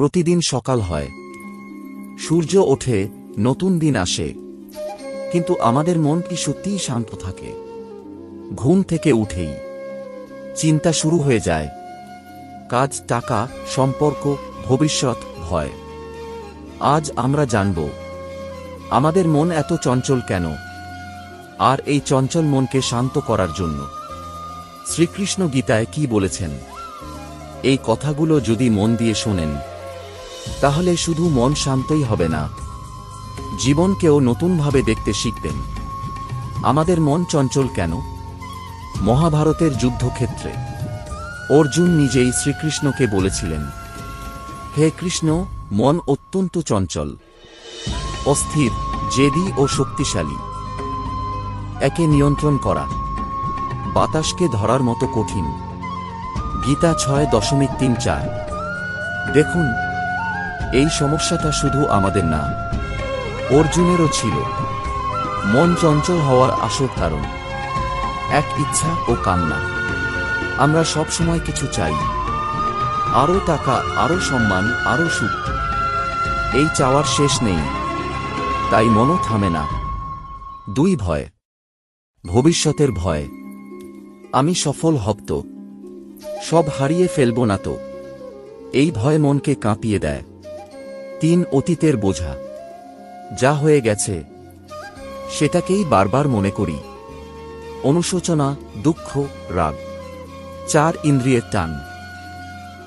প্রতিদিন সকাল হয়। সূর্য ওঠে, নতুন দিন আসে। কিন্তু আমাদের মন কি সত্যিই শান্ত থাকে? ঘুম থেকে উঠেই। চিন্তা শুরু হয়ে যায়। কাজ, টাকা, সম্পর্ক, ভবিষ্যৎ, ভয়। আজ আমরা জানব, আমাদের মন এত চঞ্চল কেন? আর এই চঞ্চল মনকে শান্ত করার জন্য। শ্রীকৃষ্ণ গীতায় কি বলেছেন? এই কথাগুলো যদি মন দিয়ে শোনেন তাহলে শুধু মন শান্তই হবে না। জীবনকেও নতুনভাবে দেখতে শিখবেন। আমাদের মন চঞ্চল কেন? মহাভারতের যুদ্ধক্ষেত্রে। অর্জুন নিজেই শ্রীকৃষ্ণকে বলেছিলেন, হে কৃষ্ণ, মন অত্যন্ত চঞ্চল, অস্থির, জেদি ও শক্তিশালী। একে নিয়ন্ত্রণ করা, বাতাসকে ধরার মতো কঠিন। গীতা ছয় দশমিক তিন চার। দেখুন এই সমস্যাটা শুধু আমাদের না, অর্জুনেরও ছিল। মন চঞ্চল হওয়ার আসল কারণ। এক ইচ্ছা ও কান্না আমরা সব সময় কিছু চাই। আরও টাকা, আরও সম্মান, আরও সুখ। এই চাওয়ার শেষ নেই। তাই মনও থামে না। দুই ভয়। ভবিষ্যতের ভয়। আমি সফল হব তো। সব হারিয়ে ফেলব না তো। এই ভয় মনকে কাঁপিয়ে দেয়। তিন অতীতের বোঝা। যা হয়ে গেছে, সেটাকেই বারবার মনে করি। অনুশোচনা, দুঃখ, রাগ। চার ইন্দ্রিয়ের টান।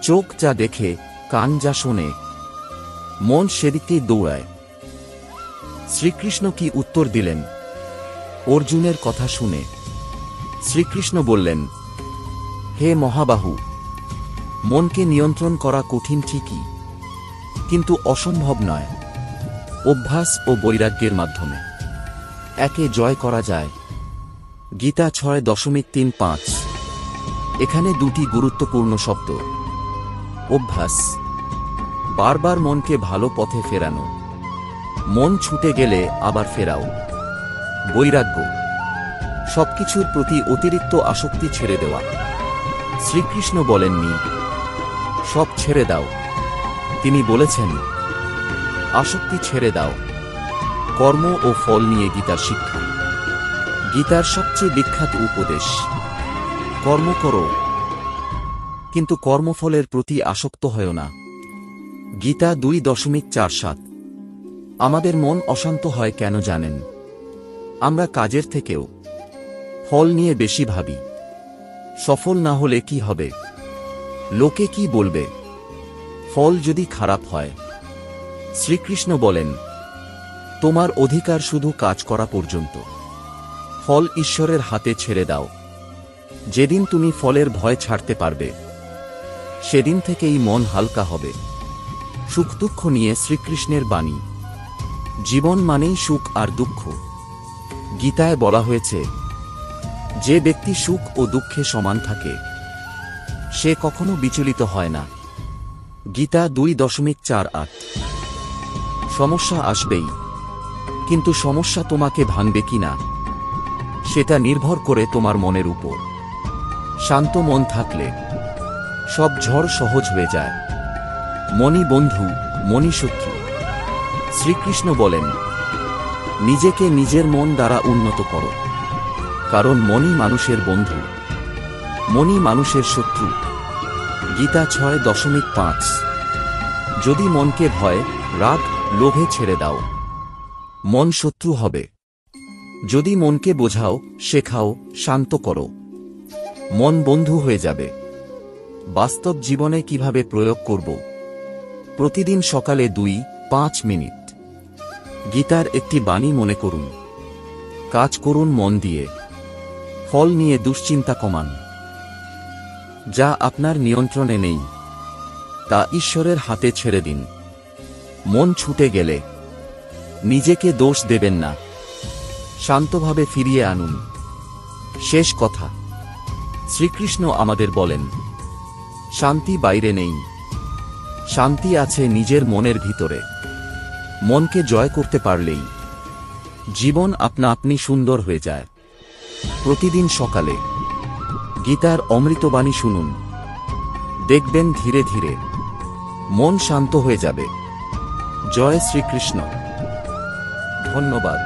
চোখ যা দেখে, কান যা শোনে। মন সেদিকেই দৌড়ায়। শ্রীকৃষ্ণ কি উত্তর দিলেন? অর্জুনের কথা শুনে। শ্রীকৃষ্ণ বললেন, হে মহাবাহু, মনকে নিয়ন্ত্রণ করা কঠিন ঠিকই। কিন্তু অসম্ভব নয়। অভ্যাস ও বৈরাগ্যের মাধ্যমে। একে জয় করা যায়। গীতা ছয় দশমিক তিন পাঁচ। এখানে দুটি গুরুত্বপূর্ণ শব্দ। অভ্যাস। বারবার মনকে ভালো পথে ফেরানো। মন ছুটে গেলে আবার ফেরাও। বৈরাগ্য। সবকিছুর প্রতি অতিরিক্ত আসক্তি ছেড়ে দেওয়া। শ্রীকৃষ্ণ বলেননি, সব ছেড়ে দাও। তিনি বলেছেন, আসক্তি ছেড়ে দাও। কর্ম ও ফল নিয়ে গীতার শিক্ষা। গীতার সবচেয়ে বিখ্যাত উপদেশ, কর্ম করো, কিন্তু কর্মফলের প্রতি আসক্ত হয় না। গীতা দুই দশমিক চার সাত। আমাদের মন অশান্ত হয় কেন জানেন? আমরা কাজের থেকেও ফল নিয়ে বেশি ভাবি। সফল না হলে কি হবে? লোকে কি বলবে? ফল যদি খারাপ হয়। শ্রীকৃষ্ণ বলেন, তোমার অধিকার শুধু কাজ করা পর্যন্ত। ফল ঈশ্বরের হাতে ছেড়ে দাও। যেদিন তুমি ফলের ভয় ছাড়তে পারবে, সেদিন থেকেই মন হালকা হবে। সুখ দুঃখ নিয়ে শ্রীকৃষ্ণের বাণী। জীবন মানেই সুখ আর দুঃখ। গীতায় বলা হয়েছে, যে ব্যক্তি সুখ ও দুঃখে সমান থাকে, সে কখনো বিচলিত হয় না। গীতা দুই দশমিক চার আট। সমস্যা আসবেই। কিন্তু সমস্যা তোমাকে ভাঙবে কিনা সেটা নির্ভর করে তোমার মনের উপর। শান্ত মন থাকলে সব ঝড় সহজ হয়ে যায়। মনি বন্ধু মনি শত্রু। শ্রীকৃষ্ণ বলেন, নিজেকে নিজের মন দ্বারা উন্নত করো। কারণ মনি মানুষের বন্ধু মনি মানুষের শত্রু। গীতা ছয় দশমিক পাঁচ। যদি মনকে ভয়, রাগ, লোভে ছেড়ে দাও। মন শত্রু হবে। যদি মনকে বোঝাও, শেখাও, শান্ত করো। মন বন্ধু হয়ে যাবে। বাস্তব জীবনে কীভাবে প্রয়োগ করব? প্রতিদিন সকালে দুই, পাঁচ মিনিট। গীতার একটি বাণী মনে করুন। কাজ করুন মন দিয়ে। ফল নিয়ে দুশ্চিন্তা কমান। যা আপনার নিয়ন্ত্রণে নেই, তা ঈশ্বরের হাতে ছেড়ে দিন। মন ছুটে গেলে নিজেকে দোষ দেবেন না। শান্তভাবে ফিরিয়ে আনুন। শেষ কথা, শ্রীকৃষ্ণ আমাদের বলেন, শান্তি বাইরে নেই। শান্তি আছে নিজের মনের ভিতরে। মনকে জয় করতে পারলেই জীবন আপনা আপনি সুন্দর হয়ে যায়। প্রতিদিন সকালে গীতার অমৃতবাণী শুনুন। দেখবেন ধীরে ধীরে। মন শান্ত হয়ে যাবে। জয় শ্রীকৃষ্ণ। ধন্যবাদ।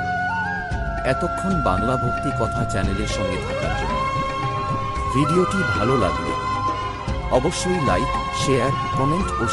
এতক্ষণ বাংলা ভক্তি কথা চ্যানেলের সঙ্গে থাকার জন্য। ভিডিওটি ভালো লাগলে অবশ্যই লাইক, শেয়ার, কমেন্ট ও